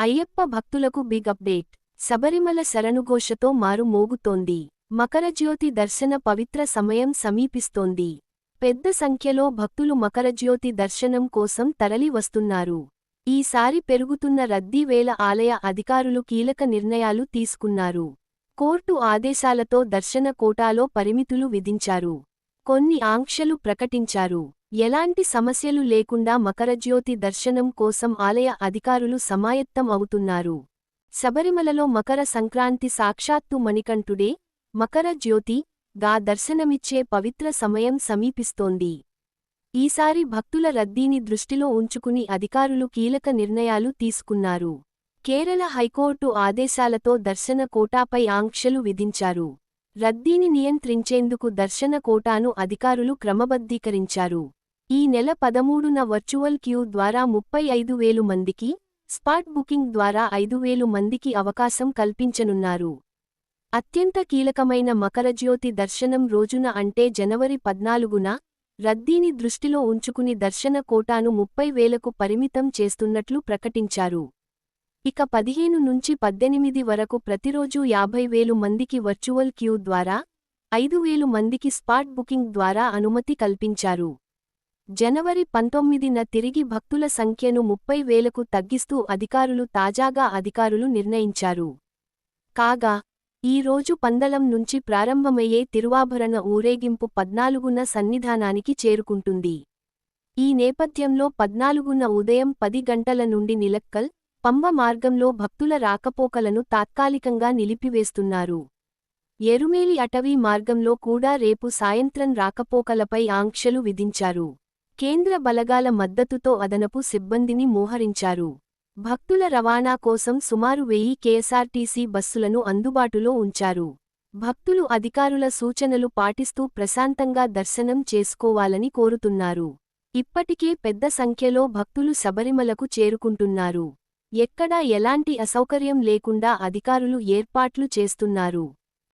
అయ్యప్ప భక్తులకు big update. Sabarimala శరణుఘోషతో మారు మోగుతోంది. మకరజ్యోతి దర్శన పవిత్ర సమయం సమీపిస్తోంది. పెద్ద సంఖ్యలో భక్తులు మకరజ్యోతి దర్శనం కోసం తరలి వస్తున్నారు. ఈసారి పెరుగుతున్న రద్దీ వేళ ఆలయ అధికారులు కీలక నిర్ణయాలు తీసుకున్నారు. కోర్టు ఆదేశాలతో దర్శన కోటాలో పరిమితులు విధించారు. కొన్ని ఆంక్షలు ప్రకటించారు. ఎలాంటి సమస్యలు లేకుండా మకరజ్యోతి దర్శనం కోసం ఆలయ అధికారులు సమాయత్తం అవుతున్నారు. శబరిమలలో మకర సంక్రాంతి సాక్షాత్తు మణికంఠుడే మకర జ్యోతి గా దర్శనమిచ్చే పవిత్ర సమయం సమీపిస్తోంది. ఈసారి భక్తుల రద్దీని దృష్టిలో ఉంచుకుని అధికారులు కీలక నిర్ణయాలు తీసుకున్నారు. కేరళ హైకోర్టు ఆదేశాలతో దర్శన కోటాపై ఆంక్షలు విధించారు. రద్దీని నియంత్రించేందుకు దర్శన కోటాను అధికారులు క్రమబద్ధీకరించారు. ఈ నెల పదమూడున వర్చువల్ క్యూ ద్వారా ముప్పై ఐదు వేలు మందికి స్పాట్ బుకింగ్ ద్వారా ఐదు వేలు మందికి అవకాశం కల్పించనున్నారు. అత్యంత కీలకమైన మకరజ్యోతి దర్శనం రోజున అంటే జనవరి పద్నాలుగున రద్దీని దృష్టిలో ఉంచుకుని దర్శన కోటాను ముప్పై వేలకు పరిమితం చేస్తున్నట్లు ప్రకటించారు. ఇక పదిహేను నుంచి పద్దెనిమిది వరకు ప్రతిరోజూ యాభై వేలు మందికి వర్చువల్ క్యూ ద్వారా ఐదు వేలు మందికి స్పాట్ బుకింగ్ ద్వారా అనుమతి కల్పించారు. జనవరి పంతొమ్మిదిన తిరిగి భక్తుల సంఖ్యను ముప్పై వేలకు తగ్గిస్తూ అధికారులు తాజాగా అధికారులు నిర్ణయించారు. కాగా ఈ రోజు పందలం నుంచి ప్రారంభమయ్యే తిరువాభరణ ఊరేగింపు పద్నాలుగున సన్నిధానానికి చేరుకుంటుంది. ఈ నేపథ్యంలో పద్నాలుగున ఉదయం పది గంటల నుండి నిలక్కల్ పంబ మార్గంలో భక్తుల రాకపోకలను తాత్కాలికంగా నిలిపివేస్తున్నారు. ఎరుమేలి అటవీ మార్గంలో కూడా రేపు సాయంత్రం రాకపోకలపై ఆంక్షలు విధించారు. కేంద్ర బలగాల మద్దతుతో అదనపు సిబ్బందిని మోహరించారు. భక్తుల రవాణా కోసం సుమారు వెయ్యి కేఎస్ఆర్టీసీ బస్సులను అందుబాటులో ఉంచారు. భక్తులు అధికారుల సూచనలు పాటిస్తూ ప్రశాంతంగా దర్శనం చేసుకోవాలని కోరుతున్నారు. ఇప్పటికే పెద్ద సంఖ్యలో భక్తులు శబరిమలకు చేరుకుంటున్నారు. ఎక్కడా ఎలాంటి అసౌకర్యం లేకుండా అధికారులు ఏర్పాట్లు చేస్తున్నారు.